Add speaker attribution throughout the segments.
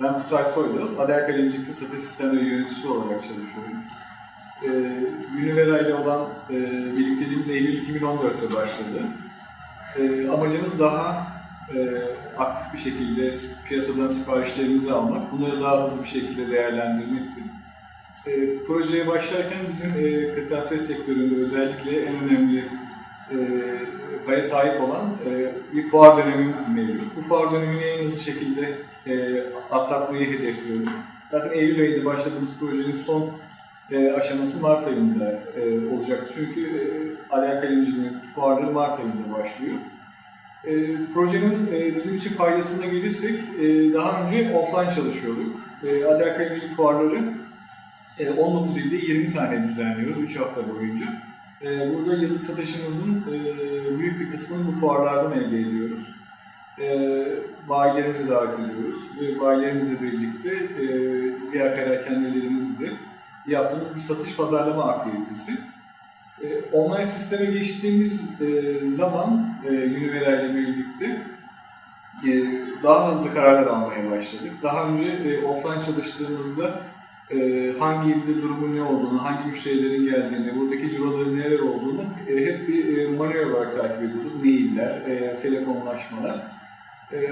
Speaker 1: Ben Kutay Soylu, Ader Kalemcilik'te satış sistemleri yöneticisi olarak çalışıyorum. Ee, Univera ile olan e, birlikteliğimiz Eylül 2014'te başladı. Ee, amacımız daha e, aktif bir şekilde piyasadan siparişlerimizi almak, bunları daha hızlı bir şekilde değerlendirmekti. E, projeye başlarken bizim e, kırtasiye sektöründe özellikle en önemli e, paya sahip olan e, bir fuar dönemimiz mevcut. Bu fuar dönemini en hızlı şekilde e, atlatmayı hedefliyoruz. Zaten Eylül ayında başladığımız projenin son e, aşaması Mart ayında e, olacaktı. Çünkü e, Alya Kalemci'nin fuarları Mart ayında başlıyor. E, projenin e, bizim için faydasına gelirsek, e, daha önce offline çalışıyorduk. E, Alya Kalemci'nin fuarları e, 19 ilde 20 tane düzenliyoruz 3 hafta boyunca. E, burada yıllık satışımızın e, büyük bir kısmını bu fuarlardan elde ediyoruz. E, bayilerimizi davet ediyoruz ve bayilerimizle birlikte e, diğer perakendelerimizle yaptığımız bir satış pazarlama aktivitesi. E, online sisteme geçtiğimiz e, zaman e, Univera ile birlikte e, daha hızlı kararlar almaya başladık. Daha önce offline çalıştığımızda e, hangi ilde durumun ne olduğunu, hangi müşterilerin geldiğini, buradaki ciroların neler olduğunu e, hep bir e, manuel olarak takip ediyorduk. Mailler, e, telefonlaşmalar. E,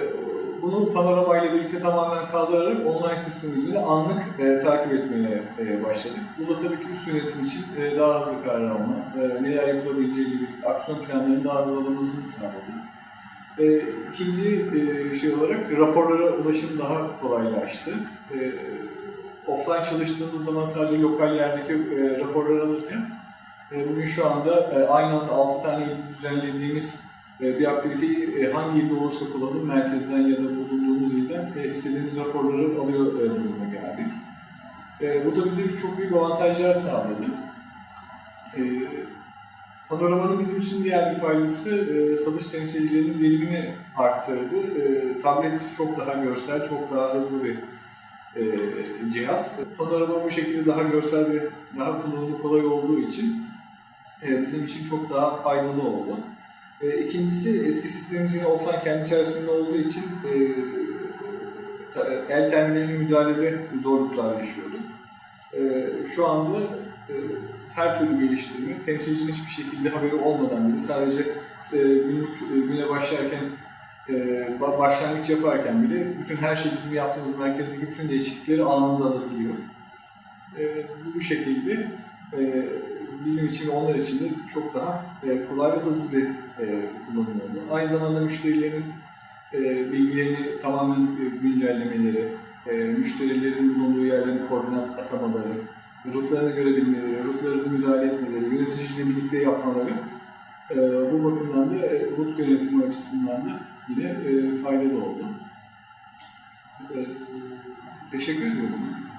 Speaker 1: bunu panorama ile birlikte tamamen kaldırarak online sistem üzerinde anlık e, takip etmeye e, başladık. Bu da tabii ki üst yönetim için e, daha hızlı karar alma, e, neler yapılabileceği gibi aksiyon planlarının daha hızlı alınmasını sağladı. E, ikinci e, şey olarak raporlara ulaşım daha kolaylaştı. E, offline çalıştığımız zaman sadece lokal yerdeki e, raporları alırken e, bugün şu anda e, aynı anda 6 tane düzenlediğimiz e, bir aktiviteyi e, hangi ilde olursa kullanın, merkezden ya da bulunduğumuz ilden e, istediğimiz raporları alıyor e, duruma geldik. E, bu da bize çok büyük avantajlar sağladı. E, Panorama'nın bizim için diğer bir faydası e, satış temsilcilerinin verimini arttırdı. E, tablet çok daha görsel, çok daha hızlı bir e, cihaz. Panorama bu şekilde daha görsel ve daha kullanımı kolay olduğu için e, bizim için çok daha faydalı oldu. E, ikincisi eski sistemimiz yine offline kendi içerisinde olduğu için e, el terminaline müdahalede zorluklar yaşıyorduk. E, şu anda e, her türlü geliştirme temsilcinin hiçbir şekilde haberi olmadan bile sadece e, günlük e, güne başlarken ba- başlangıç yaparken bile bütün her şey bizim yaptığımız merkezdeki bütün değişiklikleri anında alabiliyor. E, bu- şekilde e, bizim için ve onlar için de çok daha e, kolay ve hızlı bir e, kullanım oldu. Aynı zamanda müşterilerin bilgilerini tamamen güncellemeleri, müşterilerin bulunduğu yerlerin koordinat atamaları, rutlarını görebilmeleri, rutlarını müdahale etmeleri, yöneticiyle birlikte yapmaları bu bakımdan da rut yönetimi açısından da yine e, faydalı oldu. E, teşekkür ediyorum.